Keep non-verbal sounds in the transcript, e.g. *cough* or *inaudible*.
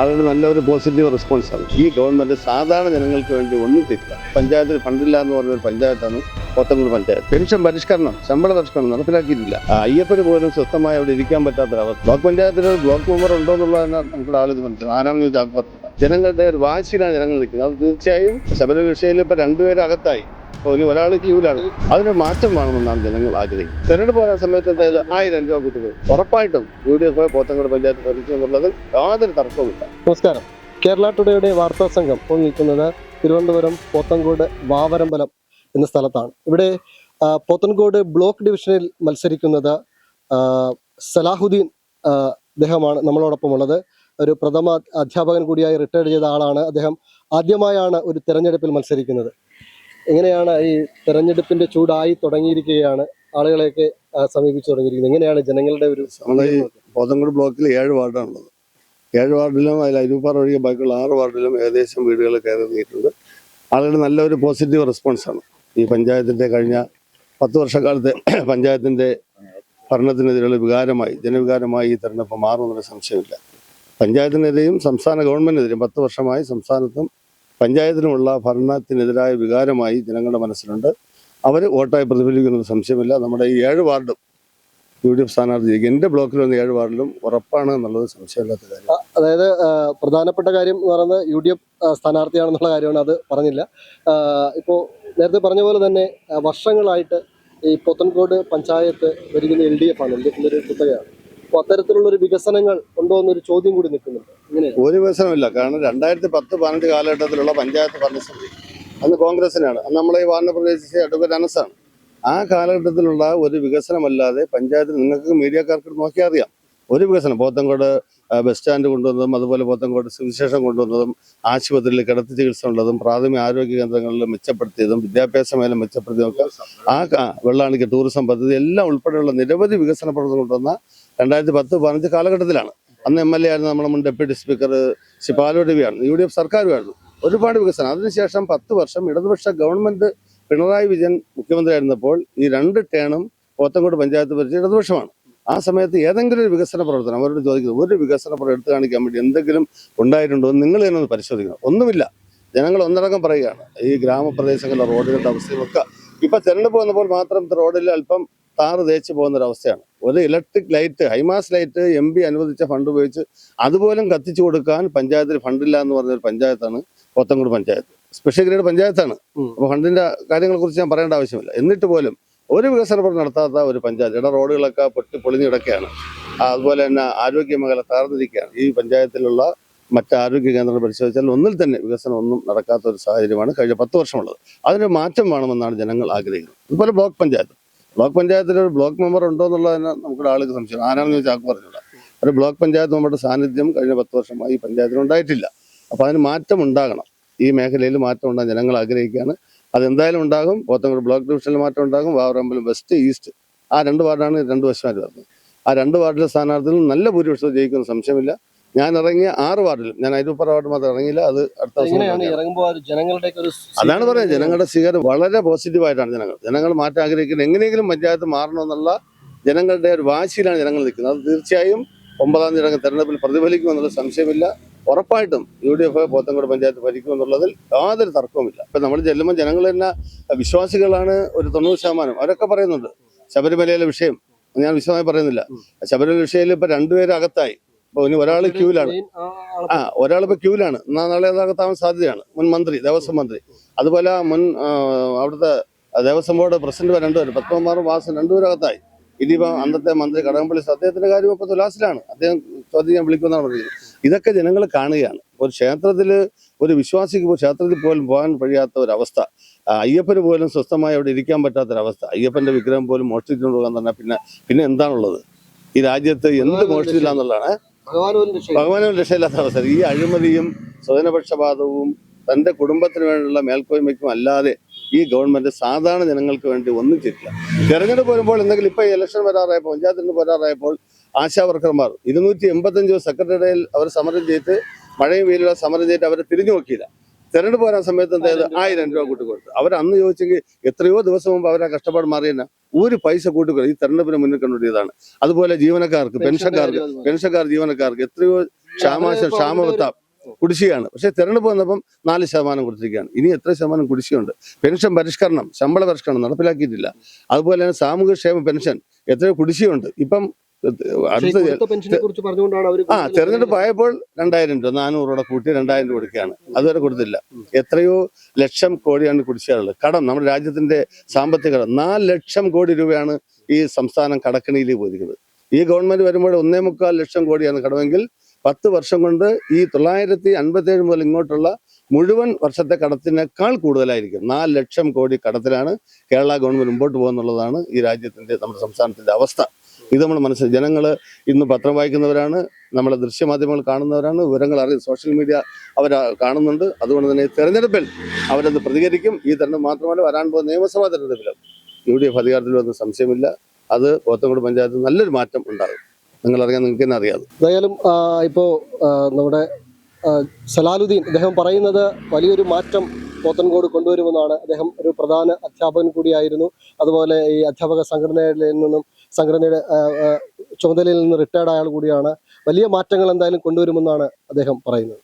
ആളുകൾ നല്ലൊരു positive response ആണ്. ഈ ഗവൺമെന്റ് സാധാരണ ജനങ്ങൾക്ക് വേണ്ടി ഒന്നും തെറ്റില്ല പഞ്ചായത്തിൽ ഫണ്ടില്ല എന്ന് പറഞ്ഞ ഒരു പഞ്ചായത്താണ് പോത്തങ്കോട് പഞ്ചായത്ത്. പെൻഷൻ പരിഷ്കരണം ശമ്പള പരിഷ്കരണം നടപ്പിലാക്കിയിട്ടില്ല. അയ്യപ്പന് പോലും സ്വസ്ഥമായി അവിടെ ഇരിക്കാൻ പറ്റാത്ത അവസ്ഥ ബ്ലോക്ക് പഞ്ചായത്തിൽ ബ്ലോക്ക് മെമ്പർ ഉണ്ടോ എന്നുള്ളതാണ് നമ്മുടെ ആളുകൾ മനസ്സിലാവും ആരാണെന്ന് ചോദിച്ചാൽ ജനങ്ങളുടെ ഒരു വാശിയിലാണ് ജനങ്ങൾ നിൽക്കുന്നത്. അത് തീർച്ചയായും ശബരിമല വിഷയത്തിൽ ഇപ്പൊ രണ്ടുപേരും അകത്തായി. ഇനി ഒരാൾ ക്യൂലാണ്. അതിന് മാറ്റം വേണമെന്നാണ് ജനങ്ങൾ ആഗ്രഹിക്കുന്നത്. തെരഞ്ഞെടുപ്പ് പോകാൻ സമയത്ത് എന്തായാലും ആയിരം രൂപ കുട്ടികൾ ഉറപ്പായിട്ടും U D F Pothencode panchayat ഭരിച്ചു യാതൊരു തർക്കവുമില്ല നമസ്കാരം. കേരള ടുഡേയുടെ വാർത്താ സംഘം ഇപ്പോൾ നിൽക്കുന്നത് തിരുവനന്തപുരം പോത്തങ്കോട് വാവരമ്പലം എന്ന സ്ഥലത്താണ്. ഇവിടെ പോത്തൻകോട് ബ്ലോക്ക് ഡിവിഷനിൽ മത്സരിക്കുന്നത് സലാഹുദ്ദീൻ അദ്ദേഹമാണ് നമ്മളോടൊപ്പം ഉള്ളത് ഒരു പ്രഥമ അധ്യാപകൻ കൂടിയായി റിട്ടയർഡ് ചെയ്ത ആളാണ് അദ്ദേഹം. ആദ്യമായാണ് ഒരു തെരഞ്ഞെടുപ്പിൽ മത്സരിക്കുന്നത്. എങ്ങനെയാണ് ഈ തെരഞ്ഞെടുപ്പിന്റെ ചൂടായി തുടങ്ങിയിരിക്കുകയാണ്? ആളുകളെയൊക്കെ സമീപിച്ചു തുടങ്ങിയിരിക്കുന്നത്. എങ്ങനെയാണ് ജനങ്ങളുടെ ഒരു പോത്തങ്കോട് ബ്ലോക്കിൽ ഏഴ് വാർഡാണുള്ളത്. ഏഴ് വാർഡിലും അതിൽ അരൂപ്പാറ ഒഴികെ ബാക്കിയുള്ള ആറ് വാർഡിലും ഏകദേശം വീടുകൾ കയറി ഇറങ്ങിയിട്ടുണ്ട് ആളുകളുടെ നല്ലൊരു പോസിറ്റീവ് റെസ്പോൺസാണ് ഈ പഞ്ചായത്തിന്റെ കഴിഞ്ഞ പത്ത് വർഷക്കാലത്തെ *clears throat* പഞ്ചായത്തിന്റെ ഭരണത്തിനെതിരെയുള്ള വികാരമായി ജനവികാരമായി ഈ തെരഞ്ഞെടുപ്പ് മാറുമെന്നൊരു സംശയമില്ല. പഞ്ചായത്തിനെതിരെയും സംസ്ഥാന ഗവൺമെന്റിനെതിരെയും പത്ത് വർഷമായി സംസ്ഥാനത്തും പഞ്ചായത്തിനുമുള്ള ഭരണത്തിനെതിരായ വികാരമായി ജനങ്ങളുടെ മനസ്സിലുണ്ട്. അവർ വോട്ടായി പ്രതിഫലിക്കുന്നത് സംശയമില്ല. നമ്മുടെ ഈ ഏഴ് വാർഡും യു ഡി എഫ് സ്ഥാനാർത്ഥി. എന്റെ ബ്ലോക്കിൽ വന്ന ഏഴ് വാർഡിലും ഉറപ്പാണ് എന്നുള്ളത് സംശയമില്ലാത്ത കാര്യം. അതായത് പ്രധാനപ്പെട്ട കാര്യം എന്ന് പറയുന്നത് യു ഡി എഫ് സ്ഥാനാർത്ഥിയാണെന്നുള്ള കാര്യമാണ് അത് പറഞ്ഞില്ല. ഇപ്പോൾ നേരത്തെ പറഞ്ഞ പോലെ തന്നെ വർഷങ്ങളായിട്ട് ഈ പൊത്തൻകോട് പഞ്ചായത്ത് ഭരിക്കുന്ന എൽ ഡി എഫ് ആണ്. എൽ ഡി എഫിന്റെ ഒരു കുത്തകയാണ്. അപ്പോൾ അത്തരത്തിലുള്ളൊരു വികസനങ്ങൾ ഉണ്ടോ എന്നൊരു ചോദ്യം കൂടി നിൽക്കുന്നുണ്ട്. ഒരു വികസനമില്ല കാരണം രണ്ടായിരത്തി പത്ത് പതിനെട്ട് കാലഘട്ടത്തിലുള്ള പഞ്ചായത്ത് ഭരണസമിതി അന്ന് കോൺഗ്രസിനാണ്. അന്ന് നമ്മളെ ഈ വാർഡ് പ്രദേശിച്ച അഡ്വക്കേറ്റ് അനസാണ് ആ കാലഘട്ടത്തിലുള്ള ഒരു വികസനമല്ലാതെ പഞ്ചായത്തിൽ നിങ്ങൾക്ക് മീഡിയക്കാർക്ക് നോക്കിയാൽ അറിയാം. ഒരു വികസനം. പോത്തങ്കോട് ബസ് സ്റ്റാൻഡ് കൊണ്ടുവന്നതും അതുപോലെ പോത്തങ്കോട് സുവിശേഷം കൊണ്ടുവന്നതും ആശുപത്രിയിൽ കിടത്തി ചികിത്സ ഉള്ളതും പ്രാഥമിക ആരോഗ്യ കേന്ദ്രങ്ങളിൽ മെച്ചപ്പെടുത്തിയതും വിദ്യാഭ്യാസ മേഖല മെച്ചപ്പെടുത്തിയതും ഒക്കെ ആ വെള്ളാണിക്ക് ടൂറിസം പദ്ധതി എല്ലാം ഉൾപ്പെടെയുള്ള നിരവധി വികസന പ്രവർത്തനം കൊണ്ടുവന്ന രണ്ടായിരത്തി പത്ത് പതിനഞ്ച് കാലഘട്ടത്തിലാണ്. അന്ന് എം എൽ എ ആയിരുന്നു നമ്മുടെ മുൻ ഡെപ്യൂട്ടി സ്പീക്കർ ശ്രീ പാലോ രവിയാണ്. യു ഡി എഫ് സർക്കാരുമായിരുന്നു. ഒരുപാട് വികസനം. അതിനുശേഷം പത്ത് വർഷം ഇടതുപക്ഷ ഗവൺമെന്റ് പിണറായി വിജയൻ മുഖ്യമന്ത്രി ആയിരുന്നപ്പോൾ ഈ രണ്ട് ടേണും പോത്തങ്കോട് പഞ്ചായത്ത് ഭരിച്ച ഇടതുപക്ഷമാണ്. ആ സമയത്ത് ഏതെങ്കിലും ഒരു വികസന പ്രവർത്തനം അവരോട് ചോദിക്കുന്നത് ഒരു വികസന പ്രവർത്തനം എടുത്തു കാണിക്കാൻ വേണ്ടി എന്തെങ്കിലും ഉണ്ടായിട്ടുണ്ടോ എന്ന് നിങ്ങൾ തന്നെ പരിശോധിക്കണം. ഒന്നുമില്ല. ജനങ്ങൾ ഒന്നടങ്കം പറയുകയാണ്. ഈ ഗ്രാമപ്രദേശങ്ങളിലെ റോഡുകളുടെ അവസ്ഥയൊക്കെ ഇപ്പൊ തെരഞ്ഞെടുപ്പ് വന്നപ്പോൾ മാത്രം റോഡിൽ അല്പം താറ് തേച്ച് പോകുന്ന ഒരു അവസ്ഥയാണ് ഒരു electric light high mast light M P അനുവദിച്ച ഫണ്ട് ഉപയോഗിച്ച് അതുപോലും കത്തിച്ചു കൊടുക്കാൻ പഞ്ചായത്തിൽ ഫണ്ടില്ല എന്ന് പറഞ്ഞൊരു പഞ്ചായത്താണ് പോത്തങ്കോട് പഞ്ചായത്ത്. സ്പെഷ്യൽ ഗ്രേഡ് പഞ്ചായത്താണ്. അപ്പോൾ ഫണ്ടിന്റെ കാര്യങ്ങളെ കുറിച്ച് ഞാൻ പറയേണ്ട ആവശ്യമില്ല. എന്നിട്ട് പോലും ഒരു വികസന പ്രവർത്തനം നടത്താത്ത ഒരു പഞ്ചായത്ത് ഇട റോഡുകളൊക്കെ പൊട്ടി പൊളിഞ്ഞു കിടക്കുകയാണ്. ആ, അതുപോലെ തന്നെ ആരോഗ്യ മേഖല താർന്നിരിക്കുകയാണ് ഈ പഞ്ചായത്തിലുള്ള മറ്റ് ആരോഗ്യ കേന്ദ്രങ്ങൾ പരിശോധിച്ചാൽ ഒന്നിൽ തന്നെ വികസനം ഒന്നും നടക്കാത്ത ഒരു സാഹചര്യമാണ് കഴിഞ്ഞ പത്ത് വർഷമുള്ളത്. അതിന് മാറ്റം വേണമെന്നാണ് ജനങ്ങൾ ആഗ്രഹിക്കുന്നത്. അതുപോലെ ബ്ലോക്ക് പഞ്ചായത്ത്. ബ്ലോക്ക് പഞ്ചായത്തിൽ ഒരു ബ്ലോക്ക് മെമ്പർ ഉണ്ടോ എന്നുള്ളതിന് നമുക്ക് ആളുകൾ സംശയം. ആരാണെന്ന് ചോദിച്ചാൽ ആൾക്ക് പറഞ്ഞില്ല ഒരു ബ്ലോക്ക് പഞ്ചായത്ത് മെമ്പറുടെ സാന്നിധ്യം കഴിഞ്ഞ പത്ത് വർഷമായി പഞ്ചായത്തിൽ ഉണ്ടായിട്ടില്ല. അപ്പോൾ അതിന് മാറ്റം ഉണ്ടാകണം. ഈ മേഖലയിൽ മാറ്റം ഉണ്ടാകാൻ ജനങ്ങൾ ആഗ്രഹിക്കുകയാണ്. അതെന്തായാലും ഉണ്ടാകും. പോത്തങ്കോട് ബ്ലോക്ക് ഡിവിഷനിൽ മാറ്റം ഉണ്ടാകും. Vavarambalam west east. ആ രണ്ട് വാർഡാണ് രണ്ട് വശമായിട്ട് വരുന്നത് ആ രണ്ട് വാർഡിലെ സ്ഥാനാർത്ഥികൾ നല്ല ഭൂരിപക്ഷത്തിൽ ജയിക്കുന്ന സംശയമില്ല. ഞാൻ ഇറങ്ങിയ ആറ് വാർഡിൽ ഞാൻ അരുപ്പറ വാർഡ് മാത്രം ഇറങ്ങിയില്ല അത് അടുത്ത ജനങ്ങളുടെ അതാണ് പറയുന്നത് ജനങ്ങളുടെ സ്വീകാര്യം വളരെ പോസിറ്റീവായിട്ടാണ് ജനങ്ങൾ. ജനങ്ങൾ മാറ്റം ആഗ്രഹിക്കുന്നത് എങ്ങനെയെങ്കിലും പഞ്ചായത്ത് മാറണമെന്നുള്ള ജനങ്ങളുടെ ഒരു വാശിയിലാണ് ജനങ്ങൾ നിൽക്കുന്നത്. അത് തീർച്ചയായും ഒമ്പതാം തീയതി ഇറങ്ങുന്ന തെരഞ്ഞെടുപ്പിൽ പ്രതിഫലിക്കുമെന്നുള്ള സംശയമില്ല. ഉറപ്പായിട്ടും U D F Pothencode panchayat ഭരിക്കുമെന്നുള്ളതിൽ യാതൊരു തർക്കവുമില്ല. ഇപ്പം നമ്മൾ ചെല്ലുമ്പോൾ ജനങ്ങൾ തന്നെ വിശ്വാസികളാണ് ഒരു തൊണ്ണൂറ് ശതമാനം. അവരൊക്കെ പറയുന്നുണ്ട് ശബരിമലയിലെ വിഷയം. ഞാൻ വിശദമായി പറയുന്നില്ല. ശബരിമല വിഷയത്തിൽ ഇപ്പം രണ്ടുപേരും അകത്തായി. ഇനി ഒരാൾ ക്യൂവിലാണ് ആ ഒരാളിപ്പോ ക്യൂവിലാണ് എന്നാ നാളെ അതാകത്താവാൻ സാധ്യതയാണ്. മുൻ മന്ത്രി ദേവസ്വം മന്ത്രി. അതുപോലെ മുൻ അവിടുത്തെ ദേവസ്വം ബോർഡ് പ്രസിഡന്റ് രണ്ടുപേരും പത്മകുമാറും വാസൻ രണ്ടുപേരകത്തായി ഇനിയിപ്പോ അന്നത്തെ മന്ത്രി കടകംപള്ളി അദ്ദേഹത്തിന്റെ കാര്യം ഇപ്പൊ തുലാസിലാണ് അദ്ദേഹം ചെയ്യാൻ വിളിക്കുമെന്നാണ് പറയുന്നത് ഇതൊക്കെ ജനങ്ങൾ കാണുകയാണ്. ഒരു ക്ഷേത്രത്തിൽ ഒരു വിശ്വാസിക്ക് ക്ഷേത്രത്തിൽ പോലും പോകാൻ കഴിയാത്ത ഒരവസ്ഥ അവസ്ഥ. അയ്യപ്പന് പോലും സ്വസ്ഥമായി അവിടെ ഇരിക്കാൻ പറ്റാത്തൊരവസ്ഥ അയ്യപ്പന്റെ വിഗ്രഹം പോലും മോഷ്ടിച്ചുകൊണ്ട് പോകാൻ തന്നെ പിന്നെ പിന്നെ എന്താണുള്ളത്? ഈ രാജ്യത്ത് എന്ത് മോഷ്ടിച്ചില്ല എന്നുള്ളതാണ്. ഭഗവാനും രക്ഷയില്ലാത്ത അവസ്ഥ. ഈ അഴിമതിയും സ്വജനപക്ഷപാതവും തന്റെ കുടുംബത്തിന് വേണ്ടിയുള്ള മേൽക്കോയ്മയ്ക്കും അല്ലാതെ ഈ ഗവൺമെന്റ് സാധാരണ ജനങ്ങൾക്ക് വേണ്ടി ഒന്നും ചെയ്തില്ല തെരഞ്ഞെടുപ്പ് വരുമ്പോൾ എന്തെങ്കിലും ഇപ്പൊ ഇലക്ഷൻ വരാറായപ്പോൾ പഞ്ചായത്ത് തിരഞ്ഞെടുപ്പ് വരാറായപ്പോൾ ആശാ വർക്കർമാർ ഇരുന്നൂറ്റി എൺപത്തഞ്ച് സെക്രട്ടറിയിൽ അവർ സമരം ചെയ്ത് മഴയും വെയിലുള്ള സമരം ചെയ്ത് അവരെ തിരിഞ്ഞു നോക്കിയില്ല. തെരഞ്ഞെടുപ്പ് വരാൻ സമയത്ത് എന്തായത് ആയിരം രൂപ കൂട്ടി കൊടുത്തു. അവർ അന്ന് ചോദിച്ചെങ്കിൽ എത്രയോ ദിവസം മുമ്പ് അവരെ കഷ്ടപ്പാട് മാറിയെന്ന. ഒരു പൈസ കൂട്ടിക്കൊടുത്തു ഈ തെരഞ്ഞെടുപ്പിന് മുന്നിൽ കണ്ടുപിടിയതാണ് അതുപോലെ ജീവനക്കാർക്ക് പെൻഷൻകാർക്ക് പെൻഷൻകാർ ജീവനക്കാർക്ക് എത്രയോ ക്ഷാമാശം ക്ഷാമബത്ത കുടിശ്ശികയാണ്. പക്ഷെ തെരഞ്ഞെടുപ്പ് വന്നപ്പം നാല് ശതമാനം കൊടുത്തിരിക്കുകയാണ്. ഇനി എത്ര ശതമാനം കുടിശ്ശിയുണ്ട് പെൻഷൻ പരിഷ്കരണം ശമ്പള പരിഷ്കരണം നടപ്പിലാക്കിയിട്ടില്ല. അതുപോലെ തന്നെ സാമൂഹ്യക്ഷേമ പെൻഷൻ എത്രയോ കുടിശ്ശിയുണ്ട് ഇപ്പം അടുത്ത ആ തെരഞ്ഞെടുപ്പ് ആയപ്പോൾ രണ്ടായിരം രൂപ നാനൂറ് രൂപ കൂട്ടി രണ്ടായിരം രൂപ കൊടുക്കുകയാണ്. അതുവരെ കൊടുത്തില്ല. എത്രയോ ലക്ഷം കോടിയാണ് കുടിശ്ശികളുള്ളത് കടം. നമ്മുടെ രാജ്യത്തിന്റെ സാമ്പത്തിക കടം. നാല് ലക്ഷം കോടി രൂപയാണ് ഈ സംസ്ഥാനം കടക്കണിയിലേക്ക് പോയിരിക്കുന്നത്. ഈ ഗവൺമെന്റ് വരുമ്പോൾ ഒന്നേ മുക്കാൽ ലക്ഷം കോടിയാണ് കടമെങ്കിൽ പത്ത് വർഷം കൊണ്ട് ഈ തൊള്ളായിരത്തി അൻപത്തി ഏഴ് മുതൽ ഇങ്ങോട്ടുള്ള മുഴുവൻ വർഷത്തെ കടത്തിനേക്കാൾ കൂടുതലായിരിക്കും. നാല് ലക്ഷം കോടി കടത്തിലാണ് കേരള ഗവൺമെന്റ് മുമ്പോട്ട് പോകുന്നുള്ളതാണ് ഈ രാജ്യത്തിന്റെ നമ്മുടെ സംസ്ഥാനത്തിന്റെ അവസ്ഥ. ഇത് നമ്മൾ മനസ്സിൽ ജനങ്ങൾ ഇന്ന് പത്രം വായിക്കുന്നവരാണ് നമ്മളെ ദൃശ്യമാധ്യമങ്ങൾ കാണുന്നവരാണ് വിവരങ്ങൾ അറിയും സോഷ്യൽ മീഡിയ അവർ കാണുന്നുണ്ട്. അതുകൊണ്ട് തന്നെ തെരഞ്ഞെടുപ്പിൽ അവരത് പ്രതികരിക്കും. ഈ തെരഞ്ഞെടുപ്പ് മാത്രമല്ല വരാൻ പോകുന്ന നിയമസഭാ തെരഞ്ഞെടുപ്പിലും യു ഡി എഫ് അധികാരത്തിൽ വന്ന സംശയമില്ല. അത് പോത്തങ്കോട് പഞ്ചായത്തിൽ നല്ലൊരു മാറ്റം ഉണ്ടാകും. നിങ്ങൾ അറിയാൻ നിങ്ങൾക്ക് തന്നെ അറിയാം. എന്തായാലും ഇപ്പോൾ ഇപ്പോ നമ്മുടെ സലാലുദ്ദീൻ അദ്ദേഹം പറയുന്നത് വലിയൊരു മാറ്റം പോത്തൻകോട് കൊണ്ടുവരുമെന്നാണ്. അദ്ദേഹം ഒരു പ്രധാന അധ്യാപകൻ കൂടിയായിരുന്നു. അതുപോലെ ഈ അധ്യാപക സംഘടനയിൽ നിന്നും സംഘടനയുടെ ചുമതലയിൽ നിന്ന് റിട്ടയർഡ് ആയ ആൾ കൂടിയാണ്. വലിയ മാറ്റങ്ങൾ എന്തായാലും കൊണ്ടുവരുമെന്നാണ് അദ്ദേഹം പറയുന്നത്.